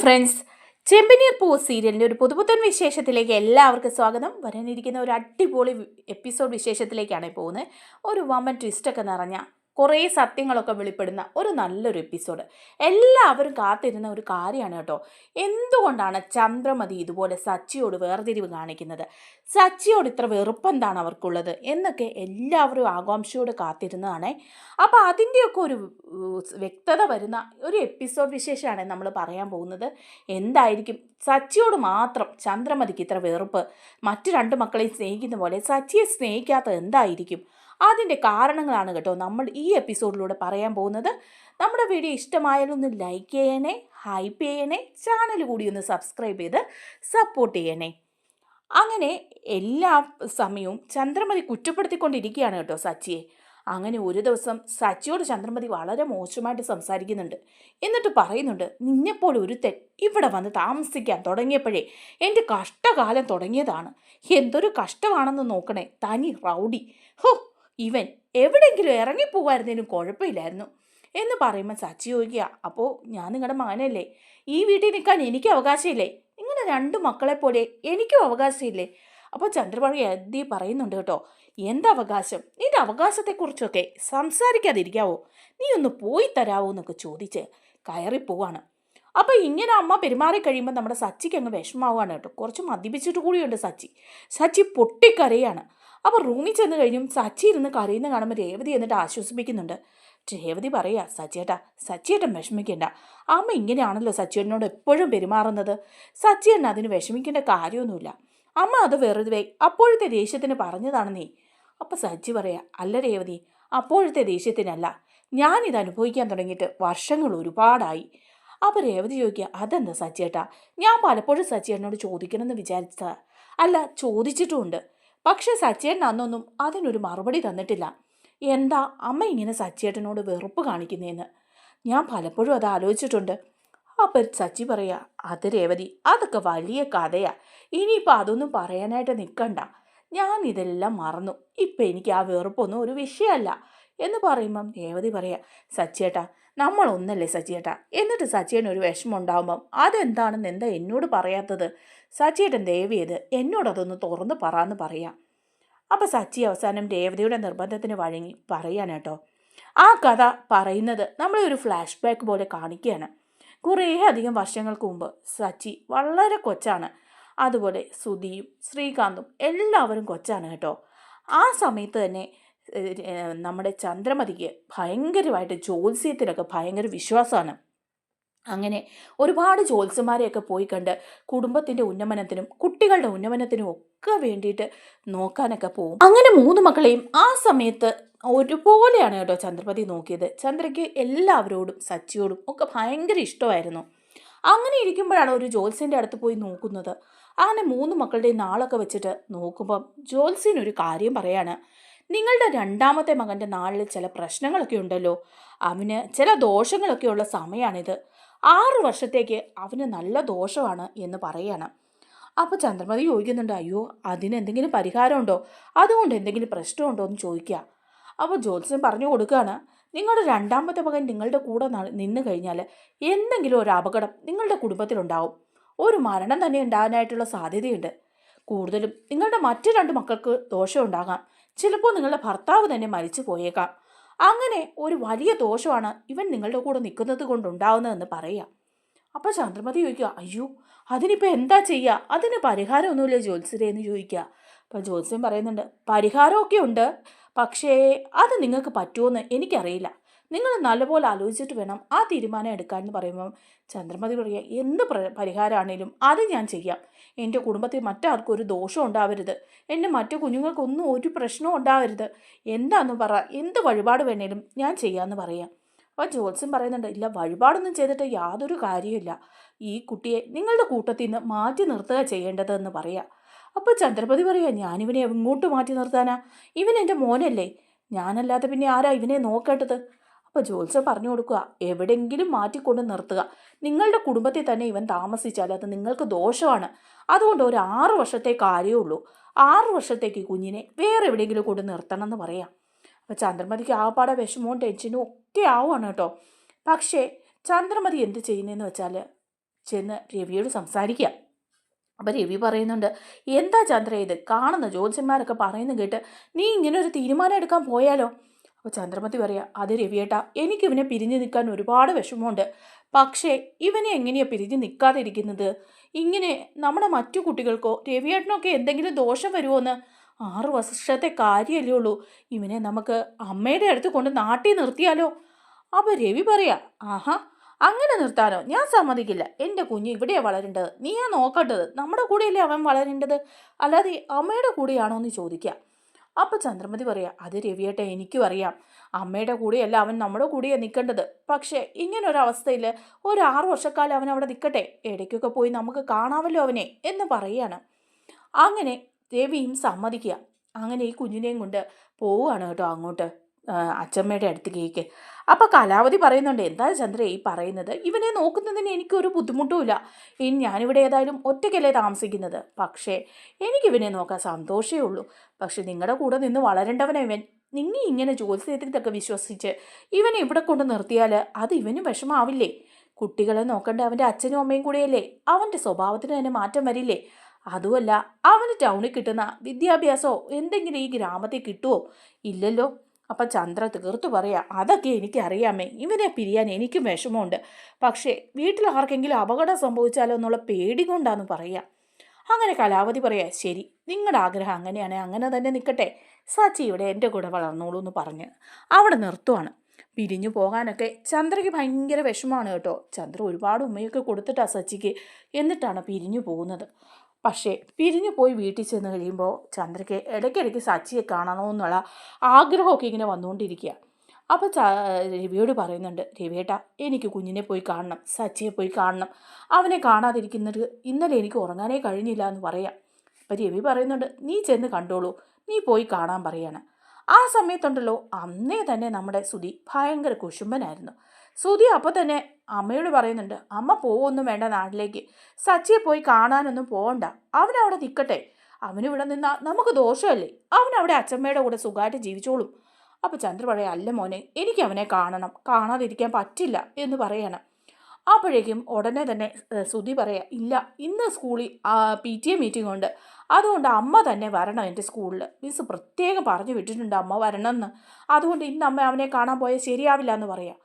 Friends. ചെമ്പനീർ പൂ സീരിയലിന്റെ ഒരു പുതുപുത്തൻ വിശേഷത്തിലേക്ക് എല്ലാവർക്കും സ്വാഗതം. വരാനിരിക്കുന്ന ഒരു അടിപൊളി എപ്പിസോഡ് വിശേഷത്തിലേക്കാണ് പോകുന്നത്. ഒരു വമൻ ട്വിസ്റ്റൊക്കെ നിറഞ്ഞ കുറേ സത്യങ്ങളൊക്കെ വെളിപ്പെടുന്ന ഒരു നല്ലൊരു എപ്പിസോഡ് എല്ലാവരും കാത്തിരുന്ന ഒരു കാര്യമാണ് കേട്ടോ. എന്തുകൊണ്ടാണ് ചന്ദ്രമതി ഇതുപോലെ സച്ചിയോട് വേർതിരിവ് കാണിക്കുന്നത്? സച്ചിയോട് ഇത്ര വെറുപ്പെന്താണ് അവർക്കുള്ളത്? എന്നൊക്കെ എല്ലാവരും ആകാംക്ഷയോട് കാത്തിരുന്നതാണ്. അപ്പോൾ അതിന്റെയൊക്കെ ഒരു വ്യക്തത വരുന്ന ഒരു എപ്പിസോഡ് വിശേഷമാണ് നമ്മൾ പറയാൻ പോകുന്നത്. എന്തായിരിക്കും? സച്ചിയോട് മാത്രം ചന്ദ്രമതിക്ക് ഇത്ര വെറുപ്പ്. മറ്റു രണ്ട് മക്കളെയും സ്നേഹിക്കുന്ന പോലെ സച്ചിയെ സ്നേഹിക്കാത്ത എന്തായിരിക്കും? അതിന്റെ കാരണങ്ങളാണ് കേട്ടോ നമ്മൾ ഈ എപ്പിസോഡിലൂടെ പറയാൻ പോകുന്നത്. നമ്മുടെ വീഡിയോ ഇഷ്ടമായാലും ഒന്ന് ലൈക്ക് ചെയ്യണേ ഹൈപ്പ് ചെയ്യണേ ചാനൽ കൂടി ഒന്ന് സബ്സ്ക്രൈബ് ചെയ്ത് സപ്പോർട്ട് ചെയ്യണേ. അങ്ങനെ എല്ലാ സമയവും ചന്ദ്രമതി കുറ്റപ്പെടുത്തിക്കൊണ്ടിരിക്കുകയാണ് കേട്ടോ സച്ചിയെ. അങ്ങനെ ഒരു ദിവസം സച്ചിയോട് ചന്ദ്രമതി വളരെ മോശമായിട്ട് സംസാരിക്കുന്നുണ്ട്. എന്നിട്ട് പറയുന്നുണ്ട് നിന്നെപ്പോലെ ഒരുത്തൻ ഇവിടെ വന്ന് താമസിക്കാൻ തുടങ്ങിയപ്പോഴേ എന്റെ കഷ്ടകാലം തുടങ്ങിയതാണ്. എന്തൊരു കഷ്ടമാണെന്ന് നോക്കണേ തനി റൗഡി. ഹോ ഇവൻ എവിടെയെങ്കിലും ഇറങ്ങിപ്പോവായിരുന്നതിനും കുഴപ്പമില്ലായിരുന്നു. എന്ന് പറയുമ്പോൾ സച്ചി ചോദിക്കുക അപ്പോൾ ഞാൻ നിങ്ങളുടെ മകനല്ലേ? ഈ വീട്ടിൽ നിൽക്കാൻ എനിക്ക് അവകാശമില്ലേ? നിങ്ങളുടെ രണ്ട് മക്കളെ പോലെ എനിക്കും അവകാശമില്ലേ? അപ്പോൾ ചന്ദ്രപാണി എന്തി പറയുന്നുണ്ട് കേട്ടോ എന്തവകാശം നിന്റെ അവകാശത്തെക്കുറിച്ചൊക്കെ സംസാരിക്കാതിരിക്കാവോ? നീ ഒന്ന് പോയി തരാവോ എന്നൊക്കെ ചോദിച്ച് കയറിപ്പോവാണ് അപ്പോൾ ഇങ്ങനെ അമ്മ പെരുമാറി കഴിയുമ്പോൾ നമ്മുടെ സച്ചിക്ക് അങ്ങ് വിഷമാവുകയാണ് കേട്ടോ. കുറച്ച് മദ്യപിച്ചിട്ട് കൂടിയുണ്ട് സച്ചി. സച്ചി പൊട്ടിക്കരയാണ്. അപ്പോൾ റൂമിൽ ചെന്ന് കഴിഞ്ഞും സച്ചി ഇരുന്ന് കരയുന്ന കാണുമ്പോൾ രേവതി എന്നിട്ട് ആശ്വസിപ്പിക്കുന്നുണ്ട്. രേവതി പറയുക സച്ചിയേട്ടാ സച്ചിയേട്ടൻ വിഷമിക്കേണ്ട. അമ്മ ഇങ്ങനെയാണല്ലോ സച്ചിയേട്ടനോട് എപ്പോഴും പെരുമാറുന്നത്. സച്ചിയേട്ടൻ അതിന് വിഷമിക്കേണ്ട കാര്യമൊന്നുമില്ല. അമ്മ അത് വെറുതെ അപ്പോഴത്തെ ദേഷ്യത്തിന് പറഞ്ഞതാണ് നീ. അപ്പം സച്ചി പറയാ അല്ല രേവതി അപ്പോഴത്തെ ദേഷ്യത്തിനല്ല. ഞാനിത് അനുഭവിക്കാൻ തുടങ്ങിയിട്ട് വർഷങ്ങൾ ഒരുപാടായി. അപ്പോൾ രേവതി ചോദിക്കുക അതെന്താ സച്ചിയേട്ടാ ഞാൻ പലപ്പോഴും സച്ചിയേട്ടനോട് ചോദിക്കണമെന്ന് വിചാരിച്ചതാ. അല്ല ചോദിച്ചിട്ടുമുണ്ട്. പക്ഷേ സച്ചേട്ടൻ അന്നൊന്നും അതിനൊരു മറുപടി തന്നിട്ടില്ല. എന്താ അമ്മ ഇങ്ങനെ സച്ചേട്ടനോട് വെറുപ്പ് കാണിക്കുന്നതെന്ന് ഞാൻ പലപ്പോഴും അത് ആലോചിച്ചിട്ടുണ്ട്. അപ്പം സച്ചി പറയാ അത് രേവതി അതൊക്കെ വലിയ കഥയാ. ഇനിയിപ്പോൾ അതൊന്നും പറയാനായിട്ട് നിൽക്കണ്ട. ഞാൻ ഇതെല്ലാം മറന്നു. ഇപ്പം എനിക്ക് ആ വെറുപ്പൊന്നും ഒരു വിഷയമല്ല. എന്ന് പറയുമ്പം രേവതി പറയാ സച്ചിയേട്ടാ നമ്മൾ ഒന്നല്ലേ സച്ചിയേട്ടാ എന്നിട്ട് സച്ചിയേട്ടൻ ഒരു വിഷമം ഉണ്ടാകുമ്പം അതെന്താണെന്ന് എന്താ എന്നോട് പറയാത്തത്? സച്ചിയേട്ടൻ ദേവിയത് എന്നോടതൊന്ന് തുറന്ന് പറയാന്ന് പറയാം. അപ്പം സച്ചി അവസാനം രേവതിയുടെ നിർബന്ധത്തിന് വഴങ്ങി പറയാൻ കേട്ടോ ആ കഥ പറയുന്നത് നമ്മളെ ഒരു ഫ്ലാഷ് ബാക്ക് പോലെ കാണിക്കുകയാണ് കുറേ അധികം വർഷങ്ങൾക്ക് മുമ്പ് സച്ചി വളരെ കൊച്ചാണ്. അതുപോലെ സുധിയും ശ്രീകാന്തും എല്ലാവരും കൊച്ചാണ് കേട്ടോ. ആ സമയത്ത് തന്നെ നമ്മുടെ ചന്ദ്രമതിക്ക് ഭയങ്കരമായിട്ട് ജ്യോത്സ്യത്തിലൊക്കെ ഭയങ്കര വിശ്വാസമാണ്. അങ്ങനെ ഒരുപാട് ജ്യോത്സ്യന്മാരെയൊക്കെ പോയി കണ്ട് കുടുംബത്തിന്റെ ഉന്നമനത്തിനും കുട്ടികളുടെ ഉന്നമനത്തിനും ഒക്കെ വേണ്ടിയിട്ട് നോക്കാനൊക്കെ പോകും അങ്ങനെ മൂന്ന് മക്കളെയും ആ സമയത്ത് ഒരുപോലെയാണ് കേട്ടോ ചന്ദ്രപതി നോക്കിയത്. ചന്ദ്രയ്ക്ക് എല്ലാവരോടും സച്ചിയോടും ഒക്കെ ഭയങ്കര ഇഷ്ടമായിരുന്നു. അങ്ങനെ ഇരിക്കുമ്പോഴാണ് ഒരു ജോത്സ്യന്റെ അടുത്ത് പോയി നോക്കുന്നത്. അങ്ങനെ മൂന്ന് മക്കളുടെയും നാളൊക്കെ വെച്ചിട്ട് നോക്കുമ്പം ജോത്സ്യൻ ഒരു കാര്യം പറയാണ്. നിങ്ങളുടെ രണ്ടാമത്തെ മകന്റെ നാളിൽ ചില പ്രശ്നങ്ങളൊക്കെ ഉണ്ടല്ലോ. അവന് ചില ദോഷങ്ങളൊക്കെ ഉള്ള സമയമാണിത് ആറ് വർഷത്തേക്ക് അവന് നല്ല ദോഷമാണ് എന്ന് പറയാണ്. അപ്പോൾ ചന്ദ്രമതി ചോദിക്കുന്നുണ്ട് അയ്യോ അതിന് എന്തെങ്കിലും പരിഹാരമുണ്ടോ? അതുകൊണ്ട് എന്തെങ്കിലും പ്രശ്നമുണ്ടോ? എന്ന് ചോദിക്കുക. അപ്പോൾ ജ്യോത്സ്യൻ പറഞ്ഞു കൊടുക്കുകയാണ് നിങ്ങളുടെ രണ്ടാമത്തെ മകൻ നിങ്ങളുടെ കൂടെ നിന്ന് കഴിഞ്ഞാൽ എന്തെങ്കിലും ഒരു അപകടം നിങ്ങളുടെ കുടുംബത്തിലുണ്ടാവും. ഒരു മരണം തന്നെ ഉണ്ടാകാനായിട്ടുള്ള സാധ്യതയുണ്ട്. കൂടുതലും നിങ്ങളുടെ മറ്റു രണ്ട് മക്കൾക്ക് ദോഷം ഉണ്ടാകാം. ചിലപ്പോൾ നിങ്ങളുടെ ഭർത്താവ് തന്നെ മരിച്ചു പോയേക്കാം. അങ്ങനെ ഒരു വലിയ ദോഷമാണ് ഇവൻ നിങ്ങളുടെ കൂടെ നിൽക്കുന്നത് കൊണ്ടുണ്ടാവുന്നതെന്ന് പറയാം അപ്പോൾ ചന്ദ്രമതി ചോദിക്കുക അയ്യോ അതിനിപ്പോൾ എന്താ ചെയ്യുക അതിന് പരിഹാരമൊന്നുമില്ല ജ്യോത്സ്യരെ? എന്ന് ചോദിക്കുക. അപ്പോൾ ജ്യോത്സ്യൻ പറയുന്നുണ്ട് പരിഹാരമൊക്കെ ഉണ്ട് പക്ഷേ അത് നിങ്ങൾക്ക് പറ്റുമെന്ന് എനിക്കറിയില്ല. നിങ്ങൾ നല്ലപോലെ ആലോചിച്ചിട്ട് വേണം ആ തീരുമാനം എടുക്കാൻ എന്ന് പറയുമ്പം ചന്ദ്രമതി പറയുക എന്ത് പ്ര- പരിഹാരമാണേലും അത് ഞാൻ ചെയ്യാം. എന്റെ കുടുംബത്തിൽ മറ്റാർക്കും ഒരു ദോഷം ഉണ്ടാവരുത്. എന്റെ മറ്റു കുഞ്ഞുങ്ങൾക്കൊന്നും ഒരു പ്രശ്നവും ഉണ്ടാവരുത്. എന്താണെന്ന് പറ എന്ത് വഴിപാട് വേണേലും ഞാൻ ചെയ്യാമെന്ന് പറയാം. അപ്പോൾ ജോത്സ്യൻ പറയുന്നുണ്ട് ഇല്ല വഴിപാടൊന്നും ചെയ്തിട്ട് യാതൊരു കാര്യമില്ല ഈ കുട്ടിയെ നിങ്ങളുടെ കൂട്ടത്തിൽ നിന്ന് മാറ്റി നിർത്തുക ചെയ്യേണ്ടതെന്ന് പറയാം. അപ്പോൾ ചന്ദ്രപതി പറയുക ഞാനിവനെ എങ്ങോട്ട് മാറ്റി നിർത്താനാ? ഇവൻ എന്റെ മോനല്ലേ? ഞാനല്ലാതെ പിന്നെ ആരാ ഇവനെ നോക്കേണ്ടത്? അപ്പോൾ ജോത്സ്യ പറഞ്ഞു കൊടുക്കുക. എവിടെയെങ്കിലും മാറ്റിക്കൊണ്ട് നിർത്തുക. നിങ്ങളുടെ കുടുംബത്തിൽ തന്നെ ഇവൻ താമസിച്ചാൽ അത് നിങ്ങൾക്ക് ദോഷമാണ്. അതുകൊണ്ട് ഒരു ആറു വർഷത്തെ കാര്യമുള്ളൂ ആറു വർഷത്തേക്ക് കുഞ്ഞിനെ വേറെ എവിടെയെങ്കിലും കൊണ്ട് നിർത്തണം എന്ന് പറയാം. അപ്പോൾ ചന്ദ്രമതിക്ക് ആപാടെ വിഷമവും ടെൻഷനും ഒക്കെ ആവുകയാണ് കേട്ടോ. പക്ഷേ ചന്ദ്രമതി എന്ത് ചെയ്യുന്നതെന്ന് വെച്ചാൽ ചെന്ന് രവിയോട് സംസാരിക്കുക. അപ്പം രവി പറയുന്നുണ്ട് എന്താ ചന്ദ്ര ഇത്? കാണുന്ന ജ്യോത്സ്യന്മാരൊക്കെ പറയുന്നു കേട്ട് നീ ഇങ്ങനെ ഒരു തീരുമാനം എടുക്കാൻ പോയാലോ? അപ്പോൾ ചന്ദ്രമതി പറയാ അത് രവിയേട്ടാ എനിക്കിവനെ പിരിഞ്ഞു നിൽക്കാൻ ഒരുപാട് വിഷമമുണ്ട്. പക്ഷേ ഇവനെ എങ്ങനെയാണ് പിരിഞ്ഞു നിൽക്കാതിരിക്കുന്നത്? ഇങ്ങനെ നമ്മുടെ മറ്റു കുട്ടികൾക്കോ രവിയേട്ടനൊക്കെ എന്തെങ്കിലും ദോഷം വരുമോ എന്ന് ആറ് വർഷത്തെ കാര്യമല്ലേ ഉള്ളൂ. ഇവനെ നമുക്ക് അമ്മയുടെ അടുത്ത് കൊണ്ട് നാട്ടിൽ നിർത്തിയാലോ? അപ്പോൾ രവി പറയാ ആഹാ അങ്ങനെ നിർത്താനോ? ഞാൻ സമ്മതിക്കില്ല. എന്റെ കുഞ്ഞ് ഇവിടെയാണ് വളരേണ്ടത്. നീയാ നോക്കേണ്ടത്. നമ്മുടെ കൂടെയല്ലേ അവൻ വളരേണ്ടത്? അല്ലാതെ അമ്മയുടെ കൂടെയാണോ എന്ന് ചോദിക്കുക അപ്പോൾ ചന്ദ്രമതി പറയാ അത് രവിയേട്ടെ എനിക്കും അറിയാം. അമ്മയുടെ കൂടെയല്ല അവൻ നമ്മുടെ കൂടെയാണ് നിൽക്കേണ്ടത് പക്ഷേ ഇങ്ങനെ ഒരു ആറു വർഷക്കാലം അവൻ അവിടെ നിൽക്കട്ടെ ഇടയ്ക്കൊക്കെ പോയി നമുക്ക് കാണാമല്ലോ അവനെ എന്ന് പറയുകയാണ് അങ്ങനെ രവിയും സമ്മതിക്കുക. അങ്ങനെ ഈ കുഞ്ഞിനെയും കൊണ്ട് പോവുകയാണ് കേട്ടോ അങ്ങോട്ട്. അച്ചമ്മയുടെ അടുത്തേക്ക്. അപ്പോൾ കലാവതി പറയുന്നുണ്ട് എന്താ ചന്ദ്ര ഈ പറയുന്നത്? ഇവനെ നോക്കുന്നതിന് എനിക്കൊരു ബുദ്ധിമുട്ടുമില്ല. ഇനി ഞാനിവിടെ ഏതായാലും ഒറ്റയ്ക്കല്ലേ താമസിക്കുന്നത്. പക്ഷേ എനിക്കിവനെ നോക്കാൻ സന്തോഷമേ ഉള്ളൂ. പക്ഷെ നിങ്ങളുടെ കൂടെ നിന്ന് വളരേണ്ടവനെ ഇവൻ. നിങ്ങൾ ഇങ്ങനെ ജ്യോത്സ്യത്തിലൊക്കെ വിശ്വസിച്ച് ഇവനെ ഇവിടെ കൊണ്ട് നിർത്തിയാൽ അത് ഇവനും വിഷമാവില്ലേ? കുട്ടികളെ നോക്കേണ്ട അവന്റെ അച്ഛനും അമ്മയും കൂടെയല്ലേ? അവന്റെ സ്വഭാവത്തിന് തന്നെ മാറ്റം വരില്ലേ? അതുമല്ല അവന് ടൗണിൽ കിട്ടുന്ന വിദ്യാഭ്യാസമോ എന്തെങ്കിലും ഈ ഗ്രാമത്തിൽ കിട്ടുമോ ഇല്ലല്ലോ. അപ്പം ചന്ദ്ര തീർത്തു പറയാം അതൊക്കെ എനിക്കറിയാമേ ഇവനെ പിരിയാൻ എനിക്കും വിഷമമുണ്ട്. പക്ഷേ വീട്ടിൽ ആർക്കെങ്കിലും അപകടം സംഭവിച്ചാലോ എന്നുള്ള പേടി കൊണ്ടാന്ന് പറയാം. അങ്ങനെ കലാവതി പറയാ ശരി നിങ്ങളുടെ ആഗ്രഹം അങ്ങനെയാണെങ്കിൽ അങ്ങനെ തന്നെ നിൽക്കട്ടെ സച്ചി ഇവിടെ എന്റെ കൂടെ വളർന്നോളൂ എന്ന് പറഞ്ഞ് അവിടെ നിർത്തുവാണ്. പിരിഞ്ഞു പോകാനൊക്കെ ചന്ദ്രയ്ക്ക് ഭയങ്കര വിഷമമാണ് കേട്ടോ. ചന്ദ്ര ഒരുപാട് ഉമ്മയൊക്കെ കൊടുത്തിട്ടാണ് സച്ചിക്ക്. എന്നിട്ടാണ് പിരിഞ്ഞു പോകുന്നത്. പക്ഷേ പിരിഞ്ഞു പോയി വീട്ടിൽ ചെന്ന് കഴിയുമ്പോൾ ചന്ദ്രയ്ക്ക് ഇടയ്ക്കിടയ്ക്ക് സച്ചിയെ കാണണമെന്നുള്ള ആഗ്രഹമൊക്കെ ഇങ്ങനെ വന്നുകൊണ്ടിരിക്കുക. അപ്പോൾ രവിയോട് പറയുന്നുണ്ട് രവിയേട്ട എനിക്ക് കുഞ്ഞിനെ പോയി കാണണം സച്ചിയെ പോയി കാണണം. അവനെ കാണാതിരിക്കുന്നത് ഇന്നലെ എനിക്ക് ഉറങ്ങാനേ കഴിഞ്ഞില്ല എന്ന് പറയാം. അപ്പം രവി പറയുന്നുണ്ട് നീ ചെന്ന് കണ്ടോളൂ നീ പോയി കാണാൻ പറയാണ്. ആ സമയത്തുണ്ടല്ലോ അന്നേ തന്നെ നമ്മുടെ സുധി ഭയങ്കര കുശുമ്പനായിരുന്നു. സുധി അപ്പോൾ തന്നെ അമ്മയോട് പറയുന്നുണ്ട് അമ്മ പോവൊന്നും വേണ്ട നാട്ടിലേക്ക്. സച്ചിയെ പോയി കാണാനൊന്നും പോകണ്ട അവനവിടെ നിൽക്കട്ടെ അവനിവിടെ നിന്നാൽ നമുക്ക് ദോഷമല്ലേ? അവനവിടെ അച്ഛമ്മയുടെ കൂടെ സുഖമായിട്ട് ജീവിച്ചോളും. അപ്പോൾ ചന്ദ്ര പറയാ അല്ല മോനെ എനിക്ക് അവനെ കാണണം. കാണാതിരിക്കാൻ പറ്റില്ല എന്ന് പറയണം. അപ്പോഴേക്കും ഉടനെ തന്നെ സുധി പറയുക ഇല്ല ഇന്ന് സ്കൂളിൽ പി ടി എ മീറ്റിംഗ് ഉണ്ട്. അതുകൊണ്ട് അമ്മ തന്നെ വരണം എന്റെ സ്കൂളിൽ മിസ് പ്രത്യേകം പറഞ്ഞു വിട്ടിട്ടുണ്ട് അമ്മ വരണം എന്ന് അതുകൊണ്ട് ഇന്ന് അമ്മ അവനെ കാണാൻ പോയാൽ ശരിയാവില്ല എന്ന് പറയാം.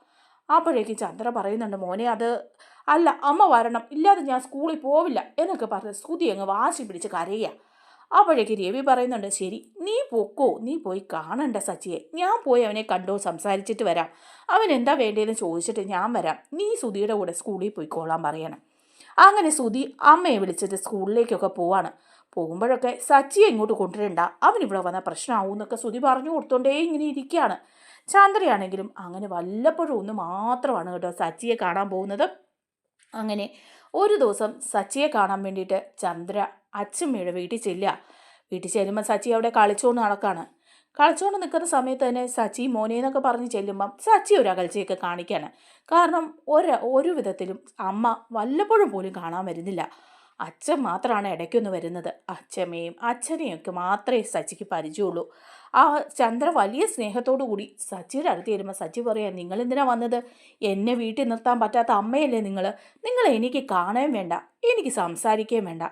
അപ്പോഴേക്കും ചന്ദ്ര പറയുന്നുണ്ട് മോനെ അത് അല്ല അമ്മ വരണം. ഇല്ലാതെ ഞാൻ സ്കൂളിൽ പോവില്ല. എന്നൊക്കെ പറഞ്ഞ് സ്തുതി അങ്ങ് വാശി പിടിച്ച് കരയുക അപ്പോഴേക്ക് രവി പറയുന്നുണ്ട് ശരി നീ പൊക്കോ നീ പോയി കാണണ്ട സച്ചിയെ. ഞാൻ പോയി അവനെ കണ്ടോ സംസാരിച്ചിട്ട് വരാം. അവൻ എന്താ വേണ്ടതെന്ന് ചോദിച്ചിട്ട് ഞാൻ വരാം. നീ സുധിയുടെ കൂടെ സ്കൂളിൽ പോയിക്കോളാൻ പറയണം. അങ്ങനെ സുധി അമ്മയെ വിളിച്ചിട്ട് സ്കൂളിലേക്കൊക്കെ പോവാണ്. പോകുമ്പോഴൊക്കെ സച്ചിയെ ഇങ്ങോട്ട് കൊണ്ടുവരണ്ട. അവൻ വന്ന പ്രശ്നമാവും എന്നൊക്കെ സുധി പറഞ്ഞു കൊടുത്തോണ്ടേ ഇങ്ങനെ ഇരിക്കുകയാണ് ചന്ദ്രയാണെങ്കിലും അങ്ങനെ വല്ലപ്പോഴും ഒന്ന് മാത്രമാണ് കേട്ടോ സച്ചിയെ കാണാൻ പോകുന്നത്. അങ്ങനെ ഒരു ദിവസം സച്ചിയെ കാണാൻ വേണ്ടിയിട്ട് ചന്ദ്ര അച്ഛമ്മയുടെ വീട്ടിൽ ചെല്ലുക. വീട്ടിൽ ചെല്ലുമ്പോൾ സച്ചി അവിടെ കളിച്ചുകൊണ്ട് നടക്കാണ്. കളിച്ചുകൊണ്ട് നിൽക്കുന്ന സമയത്ത് തന്നെ സച്ചി മോനെ എന്നൊക്കെ പറഞ്ഞ് ചെല്ലുമ്പം സച്ചി ഒരു അകൽച്ചയൊക്കെ കാണിക്കാണ്. കാരണം ഒരു ഒരു വിധത്തിലും അമ്മ വല്ലപ്പോഴും പോലും കാണാൻ വരുന്നില്ല. അച്ഛൻ മാത്രമാണ് ഇടയ്ക്കൊന്ന് വരുന്നത്. അച്ഛമ്മയും അച്ഛനെയും ഒക്കെ മാത്രമേ സച്ചിക്ക് പരിചയമുള്ളൂ. ആ ചന്ദ്ര വലിയ സ്നേഹത്തോടു കൂടി സച്ചിയുടെ അടുത്ത് വരുമ്പോൾ സച്ചി പറയാം നിങ്ങൾ എന്തിനാ വന്നത്? എന്നെ വീട്ടിൽ നിർത്താൻ പറ്റാത്ത അമ്മയല്ലേ നിങ്ങൾ നിങ്ങൾ എനിക്ക് കാണുകയും വേണ്ട എനിക്ക് സംസാരിക്കുകയും വേണ്ട.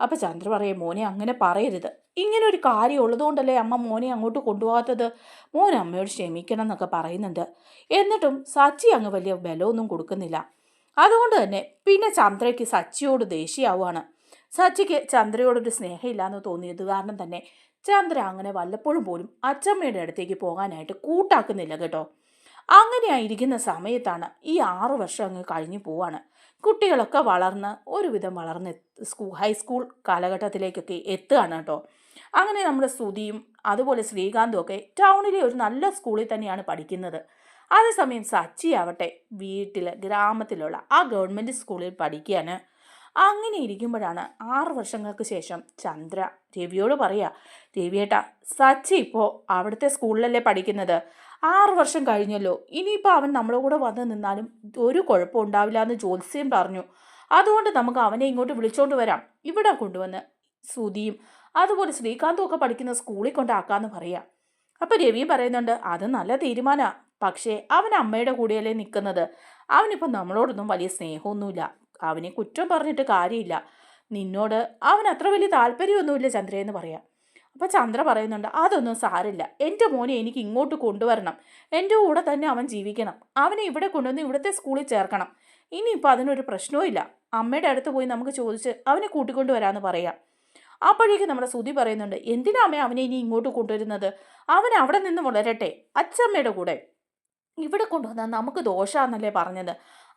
അപ്പോൾ ചന്ദ്ര പറയും മോനെ അങ്ങനെ പറയരുത്. ഇങ്ങനെ ഒരു കാര്യം ഉള്ളതുകൊണ്ടല്ലേ അമ്മ മോനെ അങ്ങോട്ട് കൊണ്ടുപോകാത്തത്? മോൻ അമ്മയോട് ക്ഷമിക്കണം എന്നൊക്കെ പറയുന്നുണ്ട്. എന്നിട്ടും സച്ചി അങ്ങ് വലിയ ബലമൊന്നും കൊടുക്കുന്നില്ല. അതുകൊണ്ട് തന്നെ പിന്നെ ചന്ദ്രയ്ക്ക് സച്ചിയോട് ദേഷ്യമാവുകയാണ് സച്ചിക്ക് ചന്ദ്രയോടൊരു സ്നേഹമില്ലാന്ന് തോന്നിയത് കാരണം തന്നെ ചന്ദ്ര അങ്ങനെ വല്ലപ്പോഴും പോലും അച്ചമ്മയുടെ അടുത്തേക്ക് പോകാനായിട്ട് കൂട്ടാക്കുന്നില്ല കേട്ടോ. അങ്ങനെയായിരിക്കുന്ന സമയത്താണ് ഈ ആറു വർഷം അങ്ങ് കഴിഞ്ഞു പോവാണ്. കുട്ടികളൊക്കെ വളർന്ന് ഒരുവിധം വളർന്ന് സ്കൂൾ ഹൈസ്കൂൾ കാലഘട്ടത്തിലേക്കൊക്കെ എത്തുകയാണ് കേട്ടോ. അങ്ങനെ നമ്മുടെ സ്തുതിയും അതുപോലെ ശ്രീകാന്തും ഒക്കെ ടൗണിലെ ഒരു നല്ല സ്കൂളിൽ തന്നെയാണ് പഠിക്കുന്നത്. അതേസമയം സച്ചി ആവട്ടെ വീട്ടിൽ ഗ്രാമത്തിലുള്ള ആ ഗവൺമെന്റ് സ്കൂളിൽ പഠിക്കുകയാണ്. അങ്ങനെ ഇരിക്കുമ്പോഴാണ് ആറ് വർഷങ്ങൾക്ക് ശേഷം ചന്ദ്ര രവിയോട് പറയാ രവിയേട്ടാ സച്ചി ഇപ്പോൾ അവിടുത്തെ സ്കൂളിലല്ലേ പഠിക്കുന്നത്? ആറ് വർഷം കഴിഞ്ഞല്ലോ. ഇനിയിപ്പോൾ അവൻ നമ്മളെ കൂടെ വന്ന് നിന്നാലും ഒരു കുഴപ്പം ഉണ്ടാവില്ല എന്ന് ജ്യോത്സ്യം പറഞ്ഞു. അതുകൊണ്ട് നമുക്ക് അവനെ ഇങ്ങോട്ട് വിളിച്ചോണ്ട് വരാം. ഇവിടെ കൊണ്ടുവന്ന് സുധിയും അതുപോലെ ശ്രീകാന്തും ഒക്കെ പഠിക്കുന്ന സ്കൂളിൽ കൊണ്ടാക്കാന്ന് പറയാം. അപ്പോൾ രവി പറയുന്നുണ്ട് അത് നല്ല തീരുമാനമാണ് പക്ഷേ അവൻ അമ്മയുടെ കൂടെയല്ലേ നിൽക്കുന്നത്. അവനിപ്പോൾ നമ്മളോടൊന്നും വലിയ സ്നേഹമൊന്നുമില്ല. അവനെ കുറ്റം പറഞ്ഞിട്ട് കാര്യമില്ല. നിന്നോട് അവൻ അത്ര വലിയ താല്പര്യമൊന്നുമില്ല ചന്ദ്രയെന്ന് പറയാം. അപ്പോൾ ചന്ദ്ര പറയുന്നുണ്ട് അതൊന്നും സാരില്ല എന്റെ മോനെ എനിക്ക് ഇങ്ങോട്ട് കൊണ്ടുവരണം. എന്റെ കൂടെ തന്നെ അവൻ ജീവിക്കണം. അവനെ ഇവിടെ കൊണ്ടുവന്ന് ഇവിടുത്തെ സ്കൂളിൽ ചേർക്കണം. ഇനിയിപ്പോൾ അതിനൊരു പ്രശ്നവും ഇല്ല. അമ്മയുടെ അടുത്ത് പോയി നമുക്ക് ചോദിച്ച് അവനെ കൂട്ടിക്കൊണ്ടു വരാമെന്ന് പറയാം. അപ്പോഴേക്ക് നമ്മുടെ സുധി പറയുന്നുണ്ട് എന്തിനാ അമ്മ അവനെ ഇനി ഇങ്ങോട്ട് കൊണ്ടുവരുന്നത്? അവൻ അവിടെ നിന്ന് വളരട്ടെ. അച്ചമ്മയുടെ കൂടെ. ഇവിടെ കൊണ്ടുവന്നാൽ നമുക്ക് ദോഷമാണെന്നല്ലേ പറഞ്ഞത്.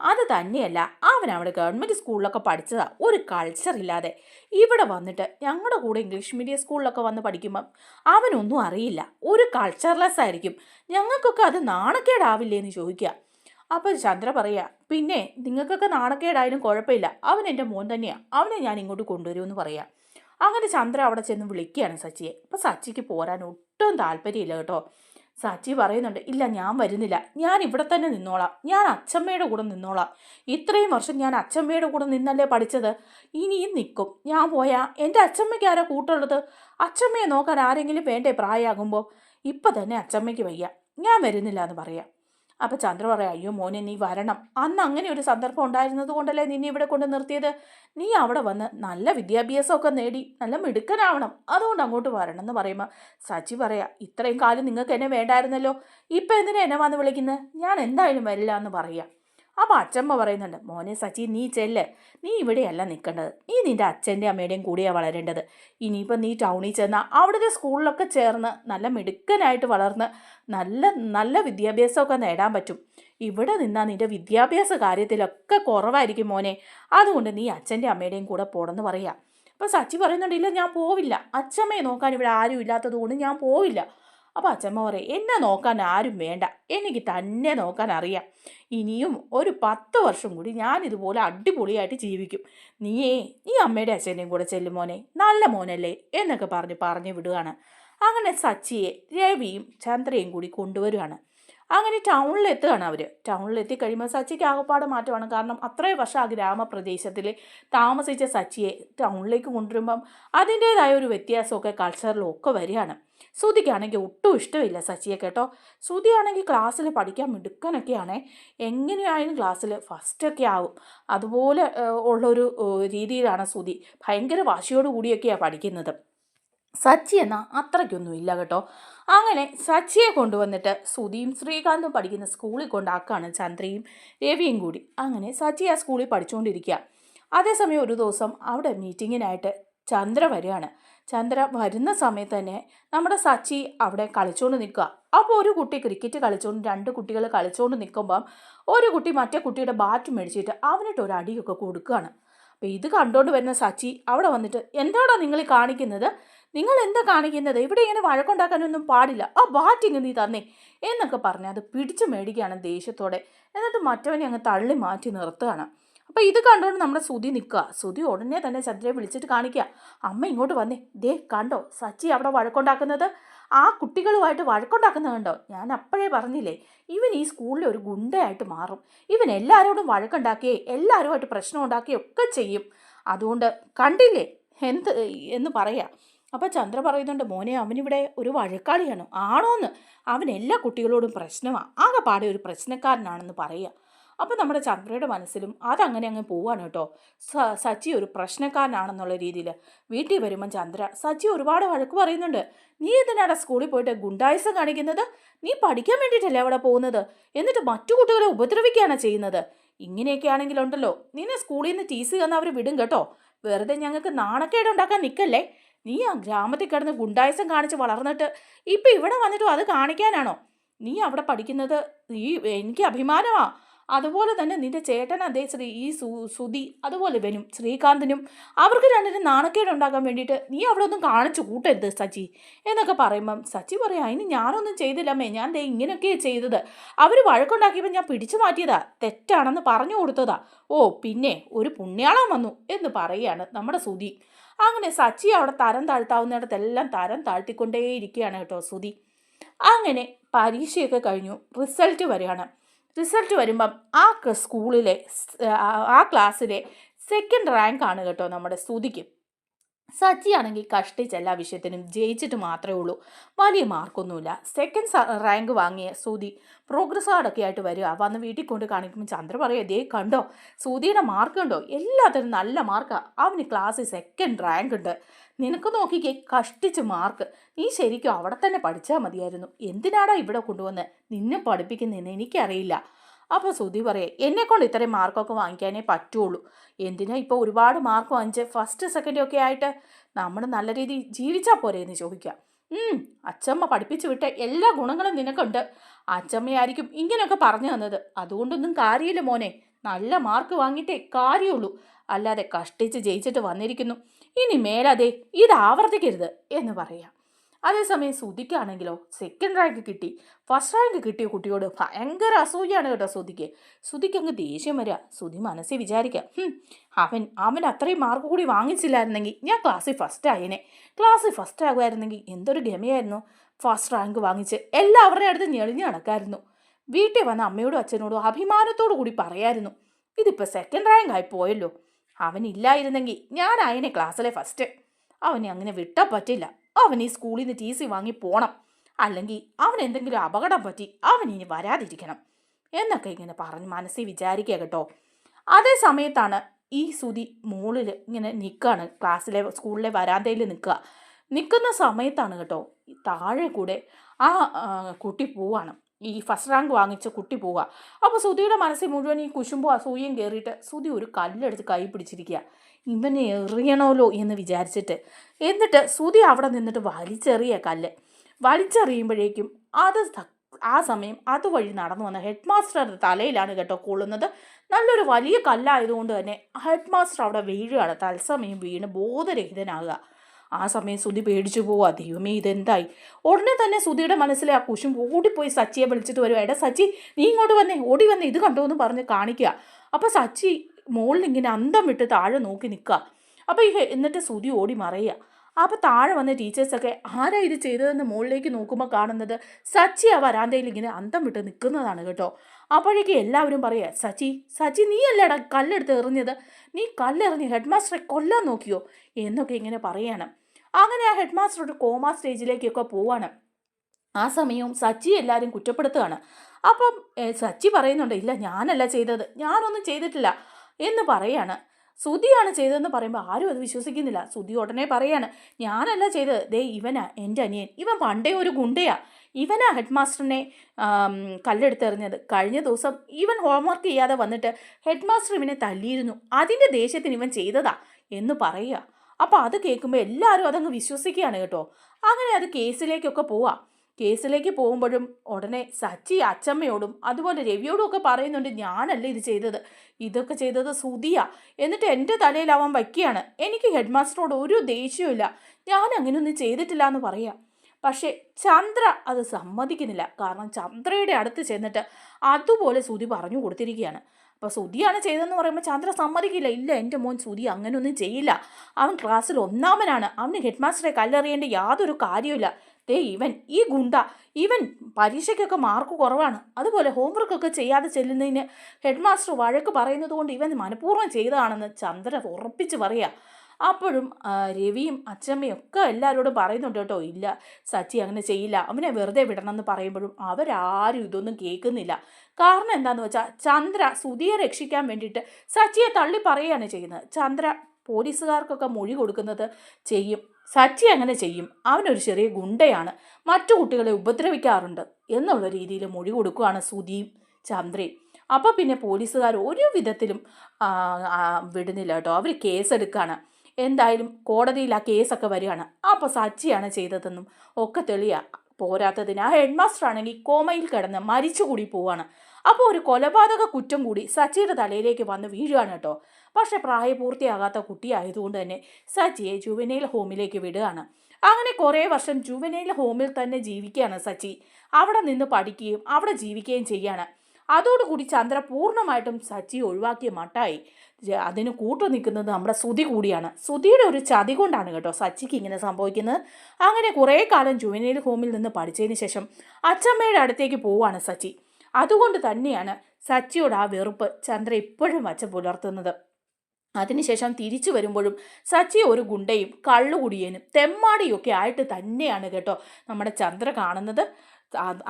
അത് തന്നെയല്ല അവൻ അവിടെ ഗവൺമെന്റ് സ്കൂളിലൊക്കെ പഠിച്ചതാ. ഒരു കൾച്ചർ ഇല്ലാതെ. ഇവിടെ വന്നിട്ട് ഞങ്ങളുടെ കൂടെ ഇംഗ്ലീഷ് മീഡിയം സ്കൂളിലൊക്കെ വന്ന് പഠിക്കുമ്പം അവനൊന്നും അറിയില്ല. ഒരു കൾച്ചർലെസ് ആയിരിക്കും. ഞങ്ങൾക്കൊക്കെ അത് നാണക്കേടാവില്ലേ എന്ന് ചോദിക്കുക അപ്പോൾ ചന്ദ്ര പറയുക പിന്നെ നിങ്ങൾക്കൊക്കെ നാണക്കേടായാലും കുഴപ്പമില്ല. അവൻ എന്റെ മോൻ തന്നെയാണ് അവനെ ഞാൻ ഇങ്ങോട്ട് കൊണ്ടുവരുമെന്ന് പറയാം. അങ്ങനെ ചന്ദ്ര അവിടെ ചെന്ന് വിളിക്കുകയാണ് സച്ചിയെ. അപ്പോൾ സച്ചിക്ക് പോരാൻ ഒട്ടും താല്പര്യമില്ല കേട്ടോ. സച്ചി പറയുന്നുണ്ട് ഇല്ല ഞാൻ വരുന്നില്ല. ഞാൻ ഇവിടെ തന്നെ നിന്നോളാം. ഞാൻ അച്ഛമ്മയുടെ കൂടെ നിന്നോളാം. ഇത്രയും വർഷം ഞാൻ അച്ഛമ്മയുടെ കൂടെ നിന്നല്ലേ പഠിച്ചത്? ഇനിയും നിൽക്കും. ഞാൻ പോയാൽ എന്റെ അച്ഛമ്മയ്ക്ക് ആരാ കൂട്ടുള്ളത്? അച്ഛമ്മയെ നോക്കാൻ ആരെങ്കിലും വേണ്ടേ പ്രായമാകുമ്പോൾ? ഇപ്പം തന്നെ അച്ഛമ്മയ്ക്ക് വയ്യ. ഞാൻ വരുന്നില്ല എന്ന് പറയാം. അപ്പോൾ ചന്ദ്ര പറയാം അയ്യോ മോനെ നീ വരണം. അന്ന് അങ്ങനെ ഒരു സന്ദർഭം ഉണ്ടായിരുന്നത് കൊണ്ടല്ലേ നിന്നെ ഇവിടെ കൊണ്ട് നിർത്തിയത്? നീ അവിടെ വന്ന് നല്ല വിദ്യാഭ്യാസമൊക്കെ നേടി നല്ല മിടുക്കനാവണം. അതുകൊണ്ട് അങ്ങോട്ട് വരണം എന്ന് പറയുമ്പോൾ സച്ചി പറയാ ഇത്രയും കാലം നിങ്ങൾക്ക് എന്നെ വേണ്ടായിരുന്നല്ലോ. ഇപ്പം എന്തിനാ എന്നെ വന്ന് വിളിക്കുന്നത് ഞാൻ എന്തായാലും വരില്ല എന്ന് പറയാം. അപ്പോൾ അച്ഛമ്മ പറയുന്നുണ്ട് മോനെ സച്ചി നീ ചെല്ല്. നീ ഇവിടെയല്ല നിൽക്കേണ്ടത് നീ നിന്റെ അച്ഛന്റെ അമ്മയുടെയും കൂടിയാണ് വളരേണ്ടത്. ഇനിയിപ്പോൾ നീ ടൗണിൽ ചെന്നാൽ അവിടുത്തെ സ്കൂളിലൊക്കെ ചേർന്ന് നല്ല മിടുക്കനായിട്ട് വളർന്ന് നല്ല നല്ല വിദ്യാഭ്യാസമൊക്കെ നേടാൻ പറ്റും. ഇവിടെ നിന്നാൽ നിന്റെ വിദ്യാഭ്യാസ കാര്യത്തിലൊക്കെ കുറവായിരിക്കും മോനെ. അതുകൊണ്ട് നീ അച്ഛന്റെ അമ്മയുടെയും കൂടെ പോടെന്ന് പറയാം. അപ്പോൾ സച്ചി പറയുന്നുണ്ട് ഇല്ല ഞാൻ പോവില്ല. അച്ഛമ്മയെ നോക്കാൻ ഇവിടെ ആരും ഇല്ലാത്തതുകൊണ്ട് ഞാൻ പോവില്ല. അപ്പോൾ അച്ഛമ്മ പറയും എന്നെ നോക്കാൻ ആരും വേണ്ട. എനിക്ക് തന്നെ നോക്കാൻ അറിയാം. ഇനിയും ഒരു പത്ത് വർഷം കൂടി ഞാൻ ഇതുപോലെ അടിപൊളിയായിട്ട് ജീവിക്കും. നീയേ നീ അമ്മയുടെ അച്ഛന്റെയും കൂടെ ചെല്ലും മോനെ. നല്ല മോനല്ലേ? എന്നൊക്കെ പറഞ്ഞ് പറഞ്ഞു വിടുകയാണ് അങ്ങനെ സച്ചിയെ രവിയും ചന്ദ്രയും കൂടി കൊണ്ടുവരികയാണ് അങ്ങനെ ടൗണിലെത്തുകയാണ് അവർ ടൗണിലെത്തി കഴിയുമ്പോൾ സച്ചിക്ക് ആകപ്പാട് മാറ്റമാണ്. കാരണം അത്രയും വർഷം ആ ഗ്രാമപ്രദേശത്തിൽ താമസിച്ച സച്ചിയെ ടൗണിലേക്ക് കൊണ്ടുവരുമ്പം അതിന്റേതായ ഒരു വ്യത്യാസമൊക്കെ കൾച്ചറിലും ഒക്കെ വരികയാണ്. ശ്രുതിക്കാണെങ്കിൽ ഒട്ടും ഇഷ്ടമില്ല സച്ചിയെ കേട്ടോ. ശ്രുതിയാണെങ്കിൽ ക്ലാസ്സിൽ പഠിക്കാൻ മിടുക്കനൊക്കെയാണ്. എങ്ങനെയായാലും ക്ലാസ്സിൽ ഫസ്റ്റൊക്കെ ആവും. അതുപോലെ ഉള്ളൊരു രീതിയിലാണ് ശ്രുതി. ഭയങ്കര വാശിയോട് കൂടിയൊക്കെയാണ് പഠിക്കുന്നത്. സച്ചി എന്നാൽ അത്രയ്ക്കൊന്നും ഇല്ല കേട്ടോ. അങ്ങനെ സച്ചിയെ കൊണ്ടുവന്നിട്ട് സുധിയും ശ്രീകാന്തും പഠിക്കുന്ന സ്കൂളിൽ കൊണ്ടാക്കാണ് ചന്ദ്രയും രവിയും കൂടി. അങ്ങനെ സച്ചി ആ സ്കൂളിൽ പഠിച്ചുകൊണ്ടിരിക്കുക അതേസമയം ഒരു ദിവസം അവിടെ മീറ്റിങ്ങിനായിട്ട് ചന്ദ്ര വരികയാണ്. ചന്ദ്ര വരുന്ന സമയത്ത് തന്നെ നമ്മുടെ സച്ചി അവിടെ കളിച്ചുകൊണ്ട് നിൽക്കുക. അപ്പോൾ ഒരു കുട്ടി ക്രിക്കറ്റ് കളിച്ചുകൊണ്ട് രണ്ട് കുട്ടികൾ കളിച്ചുകൊണ്ട് നിൽക്കുമ്പം ഒരു കുട്ടി മറ്റേ കുട്ടിയുടെ ബാറ്റ് മേടിച്ചിട്ട് അവനിട്ട് ഒരു അടിയൊക്കെ കൊടുക്കുകയാണ്. അപ്പോൾ ഇത് കണ്ടുകൊണ്ട് വരുന്ന സച്ചി അവിടെ വന്നിട്ട് എന്താണോ നിങ്ങൾ കാണിക്കുന്നത്? നിങ്ങൾ എന്താ കാണിക്കുന്നത്? ഇവിടെ ഇങ്ങനെ വഴക്കുണ്ടാക്കാനൊന്നും പാടില്ല. ആ ബാറ്റിങ് നീ തന്നേ എന്നൊക്കെ പറഞ്ഞ് അത് പിടിച്ചു മേടിക്കുകയാണ് ദേഷ്യത്തോടെ. എന്നിട്ട് മറ്റവനെ അങ്ങ് തള്ളി മാറ്റി നിർത്തുകയാണ്. അപ്പോൾ ഇത് കണ്ടുകൊണ്ട് നമ്മുടെ സുതി നിൽക്കുക. സുതി ഉടനെ തന്നെ ചന്ദ്രയെ വിളിച്ചിട്ട് കാണിക്കുക. അമ്മ ഇങ്ങോട്ട് വന്നേ. ദേ കണ്ടോ? സച്ചി അവിടെ വഴക്കുണ്ടാക്കുന്നത്? ആ കുട്ടികളുമായിട്ട് വഴക്കുണ്ടാക്കുന്നത് കണ്ടോ? ഞാൻ അപ്പോഴേ പറഞ്ഞില്ലേ ഇവൻ ഈ സ്കൂളിലെ ഒരു ഗുണ്ടയായിട്ട് മാറും. ഇവൻ എല്ലാവരോടും വഴക്കുണ്ടാക്കുകയും എല്ലാവരുമായിട്ട് പ്രശ്നം ഉണ്ടാക്കുകയും ഒക്കെ ചെയ്യും. അതുകൊണ്ട് കണ്ടില്ലേ? എന്ത് എന്ന് പറയാം. അപ്പോൾ ചന്ദ്ര പറയുന്നുണ്ട് മോനെ അവനിവിടെ ഒരു വഴക്കാളിയാണ്. ആണോന്ന്? അവൻ എല്ലാ കുട്ടികളോടും പ്രശ്നമാണ് ആകെപ്പാടെ ഒരു പ്രശ്നക്കാരനാണെന്ന് പറയുക. അപ്പോൾ നമ്മുടെ ചന്ദ്രയുടെ മനസ്സിലും അതങ്ങനെ അങ്ങ് പോവാണ് കേട്ടോ. സച്ചി ഒരു പ്രശ്നക്കാരനാണെന്നുള്ള രീതിയിൽ വീട്ടിൽ വരുമ്പം ചന്ദ്ര സച്ചി ഒരുപാട് വഴക്ക് പറയുന്നുണ്ട്. നീ എന്തിനാണ് സ്കൂളിൽ പോയിട്ട് ഗുണ്ടായസം കാണിക്കുന്നത്? നീ പഠിക്കാൻ വേണ്ടിയിട്ടല്ലേ അവിടെ പോകുന്നത്? എന്നിട്ട് മറ്റു കുട്ടികളെ ഉപദ്രവിക്കുകയാണ് ചെയ്യുന്നത്? ഇങ്ങനെയൊക്കെ ആണെങ്കിലുണ്ടല്ലോ. നിന്നെ സ്കൂളിൽ നിന്ന് ടീസി തന്ന അവർ വിടും കേട്ടോ. വെറുതെ ഞങ്ങൾക്ക് നാണക്കേട് ഉണ്ടാക്കാൻ നിൽക്കല്ലേ നീ ആ ഗ്രാമത്തിൽ കിടന്ന് ഗുണ്ടായസം കാണിച്ച് വളർന്നിട്ട് ഇപ്പം ഇവിടെ വന്നിട്ടും അത് കാണിക്കാനാണോ? നീ അവിടെ പഠിക്കുന്നത് നീ എനിക്ക് അഭിമാനമാണ് അതുപോലെ തന്നെ നിന്റെ ചേട്ടൻ അതേ ശ്രീ ഈ സു സുധി അതുപോലെ വരും. ശ്രീകാന്തിനും അവർക്ക് രണ്ടിനും നാണക്കേടുണ്ടാക്കാൻ വേണ്ടിയിട്ട് നീ അവിടെ ഒന്നും കാണിച്ചു കൂട്ടരുത് സച്ചി എന്നൊക്കെ പറയുമ്പം സച്ചി പറയാം അതിന് ഞാനൊന്നും ചെയ്തില്ലമ്മേ ഞാൻ ദേ ഇങ്ങനെയൊക്കെ ചെയ്തത്. അവർ വഴക്കുണ്ടാക്കിയപ്പോൾ ഞാൻ പിടിച്ചു മാറ്റിയതാ. തെറ്റാണെന്ന് പറഞ്ഞു കൊടുത്തതാ. ഓ പിന്നെ ഒരു പുണ്യാളം വന്നു എന്ന് പറയുകയാണ് നമ്മുടെ സുധി. അങ്ങനെ സച്ചി അവിടെ തരം താഴ്ത്താവുന്നിടത്തെല്ലാം തരം താഴ്ത്തിക്കൊണ്ടേയിരിക്കുകയാണ് കേട്ടോ സുധി. അങ്ങനെ പരീക്ഷയൊക്കെ കഴിഞ്ഞു. റിസൾട്ട് വരികയാണ് റിസൾട്ട് വരുമ്പം ആ സ്കൂളിലെ ആ ക്ലാസ്സിലെ സെക്കൻഡ് റാങ്ക് ആണ് കേട്ടോ നമ്മുടെ സ്തുതിക്ക്. സച്ചിയാണെങ്കിൽ കഷ്ടിച്ച് എല്ലാ വിഷയത്തിനും ജയിച്ചിട്ട് മാത്രമേ ഉള്ളൂ. വലിയ മാർക്കൊന്നുമില്ല. സെക്കൻഡ് റാങ്ക് വാങ്ങിയ സൂതി പ്രോഗ്രസ് കാർഡൊക്കെ ആയിട്ട് വരിക. വന്ന് വീട്ടിൽ കൊണ്ട് കാണിക്കുമ്പോൾ ചന്ദ്ര പറയുക ദേ കണ്ടോ? സൂതിയുടെ മാർക്ക് കണ്ടോ? എല്ലാത്തിനും നല്ല മാർക്കാണ് അവന് ക്ലാസ്സിൽ സെക്കൻഡ് റാങ്ക് ഉണ്ട്. നിനക്ക് നോക്കിക്കേ കഷ്ടിച്ച് മാർക്ക്. നീ ശരിക്കും അവിടെ തന്നെ പഠിച്ചാൽ മതിയായിരുന്നു. എന്തിനാടാ ഇവിടെ കൊണ്ടുവന്ന് നിന്നെ പഠിപ്പിക്കുന്നതെന്ന് എനിക്കറിയില്ല. അപ്പോൾ സുധി പറയേ എന്നെക്കൊണ്ട് ഇത്രയും മാർക്കൊക്കെ വാങ്ങിക്കാനേ പറ്റുള്ളൂ. എന്തിനാ ഇപ്പോൾ ഒരുപാട് മാർക്ക് വാങ്ങിച്ച് ഫസ്റ്റ് സെക്കൻഡ് ഒക്കെ ആയിട്ട് നമ്മൾ നല്ല രീതിയിൽ ജീവിച്ചാൽ പോരെ എന്ന് ചോദിക്കാം. ഉം, അച്ചമ്മ പഠിപ്പിച്ചു വിട്ട എല്ലാ ഗുണങ്ങളും നിനക്കുണ്ട്. അച്ചമ്മയായിരിക്കും ഇങ്ങനെയൊക്കെ പറഞ്ഞു തന്നത്. അതുകൊണ്ടൊന്നും കാര്യമില്ല മോനെ. നല്ല മാർക്ക് വാങ്ങിയിട്ടേ കാര്യമുള്ളൂ. അല്ലാതെ കഷ്ടിച്ച് ജയിച്ചിട്ട് വന്നിരിക്കുന്നു. ഇനി മേലതെ ഇത് ആവർത്തിക്കരുത് എന്ന് പറയാം. അതേസമയം സുധിക്കാണെങ്കിലോ സെക്കൻഡ് റാങ്ക് കിട്ടി. ഫസ്റ്റ് റാങ്ക് കിട്ടിയ കുട്ടിയോട് ഭയങ്കര അസൂയാണ് കേട്ടോ സുധിക്ക് സുധിക്ക് അങ്ങ് ദേഷ്യം വരിക. സുധി മനസ്സിൽ വിചാരിക്കാം "ഹും, അവൻ അവൻ അത്രയും മാർക്ക് കൂടി വാങ്ങിച്ചില്ലായിരുന്നെങ്കിൽ ഞാൻ ക്ലാസ്സിൽ ഫസ്റ്റ് ആയേനെ. ക്ലാസ്സിൽ ഫസ്റ്റ് ആകുമായിരുന്നെങ്കിൽ എന്തൊരു ഗമയായിരുന്നു. ഫസ്റ്റ് റാങ്ക് വാങ്ങിച്ച് എല്ലാവരുടെ അടുത്ത് ഞെളിഞ്ഞ് നടക്കായിരുന്നു. വീട്ടിൽ വന്ന അമ്മയോടും അച്ഛനോടും അഭിമാനത്തോടു കൂടി പറയായിരുന്നു ഇതിപ്പോൾ സെക്കൻഡ് റാങ്ക് ആയി പോയല്ലോ. അവനില്ലായിരുന്നെങ്കിൽ ഞാനായനെ ക്ലാസ്സിലെ ഫസ്റ്റ് അവനെ അങ്ങനെ വിട്ടാൽ പറ്റില്ല. അവൻ ഈ സ്കൂളിൽ നിന്ന് ടി സി വാങ്ങി പോണം. അല്ലെങ്കിൽ അവൻ എന്തെങ്കിലും അപകടം പറ്റി അവൻ ഇനി വരാതിരിക്കണം. എന്നൊക്കെ ഇങ്ങനെ പറഞ്ഞ് മനസ്സിൽ വിചാരിക്കുക കേട്ടോ. അതേ സമയത്താണ് ഈ സുതി മുകളിൽ ഇങ്ങനെ നിൽക്കുകയാണ് ക്ലാസ്സിലെ സ്കൂളിലെ വരാന്തയിൽ നിൽക്കുക നിൽക്കുന്ന സമയത്താണ് കേട്ടോ താഴെ കൂടെ ആ, കുട്ടി പോവാണ്. ഈ ഫസ്റ്റ് റാങ്ക് വാങ്ങിച്ച കുട്ടി പോവുക. അപ്പോൾ സുധിയുടെ മനസ്സിൽ മുഴുവൻ ഈ കുശുമ്പോ അസൂയയും കയറിയിട്ട് സുധി ഒരു കല്ലെടുത്ത് കൈ പിടിച്ചിരിക്കുക. ഇവനെ എറിയണമല്ലോ എന്ന് വിചാരിച്ചിട്ട്. എന്നിട്ട് സുധി അവിടെ നിന്നിട്ട് വലിച്ചെറിയ കല്ല്. വലിച്ചെറിയുമ്പോഴേക്കും അത് ആ സമയം അതുവഴി നടന്നു വന്ന ഹെഡ് മാസ്റ്ററുടെ തലയിലാണ് കേട്ടോ കൊള്ളുന്നത്. നല്ലൊരു വലിയ കല്ലായതുകൊണ്ട് തന്നെ ഹെഡ് മാസ്റ്റർ അവിടെ വീഴുകയാണ്. തത്സമയം വീണ് ബോധരഹിതനാകുക. ആ സമയം സുധി പേടിച്ചു പോവാ. ദൈവമേ ഇതെന്തായി? ഉടനെ തന്നെ സുധിയുടെ മനസ്സിലെ ആ കുശും ഓടിപ്പോയി സച്ചിയെ വിളിച്ചിട്ട് വരുവാ എടാ സച്ചി നീ ഇങ്ങോട്ട് വന്നേ ഓടി വന്നേ ഇത് കണ്ടോ എന്ന് പറഞ്ഞ് കാണിക്കുക. അപ്പോൾ സച്ചി മുകളിൽ ഇങ്ങനെ അന്തം വിട്ട് താഴെ നോക്കി നിൽക്കുക. അപ്പോൾ ഈ എന്നിട്ട് സുധി ഓടി മറയുക. അപ്പോൾ താഴെ വന്ന ടീച്ചേഴ്സൊക്കെ ആരാ ഇത് ചെയ്തതെന്ന് മുകളിലേക്ക് നോക്കുമ്പോൾ കാണുന്നത് സച്ചി ആ വരാന്തയിൽ ഇങ്ങനെ അന്തം വിട്ട് നിൽക്കുന്നതാണ് കേട്ടോ. അപ്പോഴേക്ക് എല്ലാവരും പറയുക സച്ചി സച്ചി നീ അല്ലേടാ കല്ലെടുത്ത് എറിഞ്ഞത്? നീ കല്ലെറിഞ്ഞ് ഹെഡ് മാസ്റ്ററെ കൊല്ലാൻ നോക്കിയോ? എന്നൊക്കെ ഇങ്ങനെ പറയാണ്. അങ്ങനെ ആ ഹെഡ് മാസ്റ്റർ കോമ സ്റ്റേജിലേക്കൊക്കെ പോവാണ്. ആ സമയവും സച്ചി എല്ലാവരും കുറ്റപ്പെടുത്തുകയാണ്. അപ്പം സച്ചി പറയുന്നുണ്ട് ഇല്ല ഞാനല്ല ചെയ്തത്. ഞാനൊന്നും ചെയ്തിട്ടില്ല. എന്ന് പറയാണ്. സുധിയാണ് ചെയ്തതെന്ന് പറയുമ്പോൾ ആരും അത് വിശ്വസിക്കുന്നില്ല. സുധി ഉടനെ പറയാണ് ഞാനല്ല ചെയ്തത്. ദേ ഇവനാ എന്റെ അനിയൻ. ഇവൻ പണ്ടേ ഒരു ഗുണ്ടയാ. ഇവനാ ഹെഡ് മാസ്റ്ററിനെ കല്ലെടുത്തെറിഞ്ഞത്. കഴിഞ്ഞ ദിവസം ഇവൻ ഹോംവർക്ക് ചെയ്യാതെ വന്നിട്ട് ഹെഡ് മാസ്റ്റർ ഇവനെ തല്ലിയിരുന്നു. അതിന്റെ ദേഷ്യത്തിന് ഇവൻ ചെയ്തതാ. എന്ന് പറയുക. അപ്പോൾ അത് കേൾക്കുമ്പോൾ എല്ലാവരും അതങ്ങ് വിശ്വസിക്കുകയാണ് കേട്ടോ. അങ്ങനെ അത് കേസിലേക്കൊക്കെ പോവാം. കേസിലേക്ക് പോകുമ്പോഴും ഉടനെ സച്ചി അച്ചമ്മയോടും അതുപോലെ രവിയോടും ഒക്കെ പറയുന്നുണ്ട് ഞാനല്ല ഇത് ചെയ്തത്. ഇതൊക്കെ ചെയ്തത് സുതിയ എന്നിട്ട് എന്റെ തലയിൽ അവൻ വയ്ക്കുകയാണ്. എനിക്ക് ഹെഡ് മാസ്റ്ററോട് ഒരു ദേഷ്യമില്ല ഞാൻ അങ്ങനെയൊന്നും ചെയ്തിട്ടില്ല എന്ന് പറയാം. പക്ഷേ ചന്ദ്ര അത് സമ്മതിക്കുന്നില്ല. കാരണം ചന്ദ്രയുടെ അടുത്ത് ചെന്നിട്ട് അതുപോലെ സുതി പറഞ്ഞു കൊടുത്തിരിക്കുകയാണ്. അപ്പോൾ സുധിയാണ് ചെയ്തതെന്ന് പറയുമ്പോൾ ചന്ദ്ര സമ്മതിക്കില്ല. ഇല്ല എന്റെ മോൻ സുധി അങ്ങനെയൊന്നും ചെയ്യില്ല. അവൻ ക്ലാസ്സിൽ ഒന്നാമനാണ്. അവന് ഹെഡ് മാസ്റ്ററെ കല്ലെറിയേണ്ട യാതൊരു കാര്യമില്ല ദേ ഇവൻ ഈ ഗുണ്ട ഇവൻ പരീക്ഷയ്ക്കൊക്കെ മാർക്ക് കുറവാണ്. അതുപോലെ ഹോംവർക്കൊക്കെ ചെയ്യാതെ ചെല്ലുന്നതിന് ഹെഡ് മാസ്റ്റർ വഴക്ക് പറയുന്നത് കൊണ്ട് ഇവൻ മനഃപൂർവം ചെയ്തതാണെന്ന് ചന്ദ്ര ഉറപ്പിച്ച് പറയുക അപ്പോഴും രവിയും അച്ചമ്മയും ഒക്കെ എല്ലാവരോടും പറയുന്നുണ്ട് കേട്ടോ ഇല്ല സച്ചി അങ്ങനെ ചെയ്യില്ല. അവനെ വെറുതെ വിടണം എന്ന് പറയുമ്പോഴും അവരാരും ഇതൊന്നും കേൾക്കുന്നില്ല. കാരണം എന്താണെന്ന് വെച്ചാൽ ചന്ദ്ര സുധിയെ രക്ഷിക്കാൻ വേണ്ടിയിട്ട് സച്ചിയെ തള്ളി പറയുകയാണ് ചെയ്യുന്നത്. ചന്ദ്ര പോലീസുകാർക്കൊക്കെ മൊഴി കൊടുക്കുന്നത് ചെയ്യും. സച്ചി അങ്ങനെ ചെയ്യും. അവനൊരു ചെറിയ ഗുണ്ടയാണ്. മറ്റു കുട്ടികളെ ഉപദ്രവിക്കാറുണ്ട് എന്നുള്ള രീതിയിൽ മൊഴി കൊടുക്കുകയാണ് സുധിയും ചന്ദ്രയും. അപ്പോൾ പിന്നെ പോലീസുകാർ ഒരു വിധത്തിലും വിടുന്നില്ല കേട്ടോ. അവർ കേസെടുക്കുകയാണ് എന്തായാലും കോടതിയിൽ ആ കേസൊക്കെ വരികയാണ്. അപ്പോൾ സച്ചിയാണ് ചെയ്തതെന്നും ഒക്കെ തെളിയാ. പോരാത്തതിന് ആ ഹെഡ് മാസ്റ്റർ ആണെങ്കിൽ കോമയിൽ കിടന്ന് മരിച്ചുകൂടി പോവാണ്. അപ്പോൾ ഒരു കൊലപാതക കുറ്റം കൂടി സച്ചിയുടെ തലയിലേക്ക് വന്ന് വീഴുകയാണ് കേട്ടോ. പക്ഷെ പ്രായപൂർത്തിയാകാത്ത കുട്ടിയായതുകൊണ്ട് തന്നെ സച്ചിയെ ജുവനൈൽ ഹോമിലേക്ക് വിടുകയാണ്. അങ്ങനെ കുറേ വർഷം ജുവനൈൽ ഹോമിൽ തന്നെ ജീവിക്കുകയാണ് സച്ചി. അവിടെ നിന്ന് പഠിക്കുകയും അവിടെ ജീവിക്കുകയും ചെയ്യാണ് അതോടുകൂടി ചന്ദ്ര പൂർണമായിട്ടും സച്ചി ഒഴിവാക്കിയ മട്ടായി. അതിന് കൂട്ടു നിൽക്കുന്നത് നമ്മുടെ സുതി കൂടിയാണ്. സുതിയുടെ ഒരു ചതി കൊണ്ടാണ് കേട്ടോ സച്ചിക്ക് ഇങ്ങനെ സംഭവിക്കുന്നത്. അങ്ങനെ കുറേ കാലം ജുവനൈൽ ഹോമിൽ നിന്ന് പഠിച്ചതിന് ശേഷം അച്ചമ്മയുടെ അടുത്തേക്ക് പോവാണ് സച്ചി. അതുകൊണ്ട് തന്നെയാണ് സച്ചിയോട് ആ വെറുപ്പ് ചന്ദ്ര ഇപ്പോഴും വച്ച് പുലർത്തുന്നത്. അതിനുശേഷം തിരിച്ചു വരുമ്പോഴും സച്ചി ഒരു ഗുണ്ടയും കള്ളുകുടിയനും തെമ്മാടിയും ഒക്കെ ആയിട്ട് തന്നെയാണ് കേട്ടോ നമ്മുടെ ചന്ദ്ര കാണുന്നത്.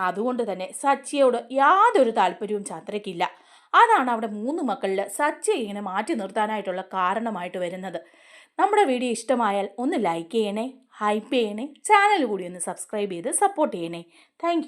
അതുകൊണ്ട് തന്നെ സച്ചിയോട് യാതൊരു താല്പര്യവും ചന്ദ്രയ്ക്കില്ല. അതാണ് അവിടെ മൂന്ന് മക്കളിൽ സച്ചിയെ ഇങ്ങനെ മാറ്റി നിർത്താനായിട്ടുള്ള കാരണമായിട്ട് വരുന്നത്. നമ്മുടെ വീഡിയോ ഇഷ്ടമായാൽ ഒന്ന് ലൈക്ക് ചെയ്യണേ ഹൈപ്പ് ചെയ്യണേ ചാനൽ കൂടി ഒന്ന് സബ്സ്ക്രൈബ് ചെയ്ത് സപ്പോർട്ട് ചെയ്യണേ. താങ്ക്